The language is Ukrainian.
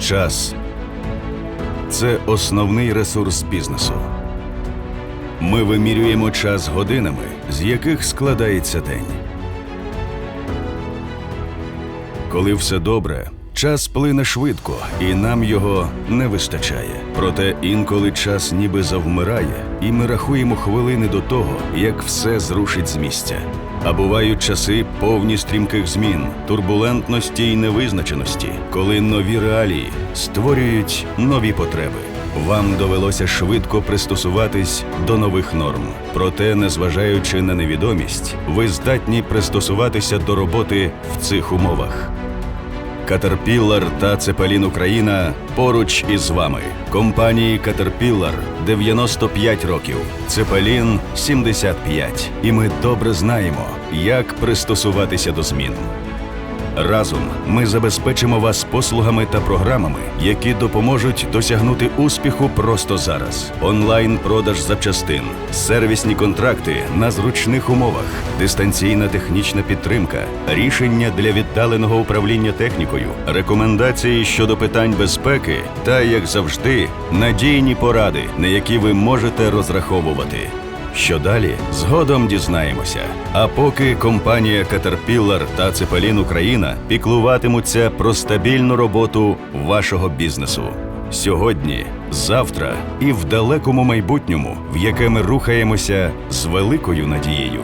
Час це основний ресурс бізнесу. Ми вимірюємо час годинами, з яких складається день. Коли все добре, час плине швидко, і нам його не вистачає. Проте інколи час ніби завмирає, і ми рахуємо хвилини до того, як все зрушить з місця. А бувають часи повні стрімких змін, турбулентності і невизначеності, коли нові реалії створюють нові потреби. Вам довелося швидко пристосуватись до нових норм. Проте, незважаючи на невідомість, ви здатні пристосуватися до роботи в цих умовах. Caterpillar та Цепелін Україна поруч із вами. Компанії Caterpillar 95 років, Цепелін 75. І ми добре знаємо, як пристосуватися до змін. Разом ми забезпечимо вас послугами та програмами, які допоможуть досягнути успіху просто зараз. Онлайн-продаж запчастин, сервісні контракти на зручних умовах, дистанційна технічна підтримка, рішення для віддаленого управління технікою, рекомендації щодо питань безпеки та, як завжди, надійні поради, на які ви можете розраховувати. Що далі? Згодом дізнаємося. А поки компанія Caterpillar та Цепелін Україна піклуватимуться про стабільну роботу вашого бізнесу. Сьогодні, завтра і в далекому майбутньому, в яке ми рухаємося з великою надією.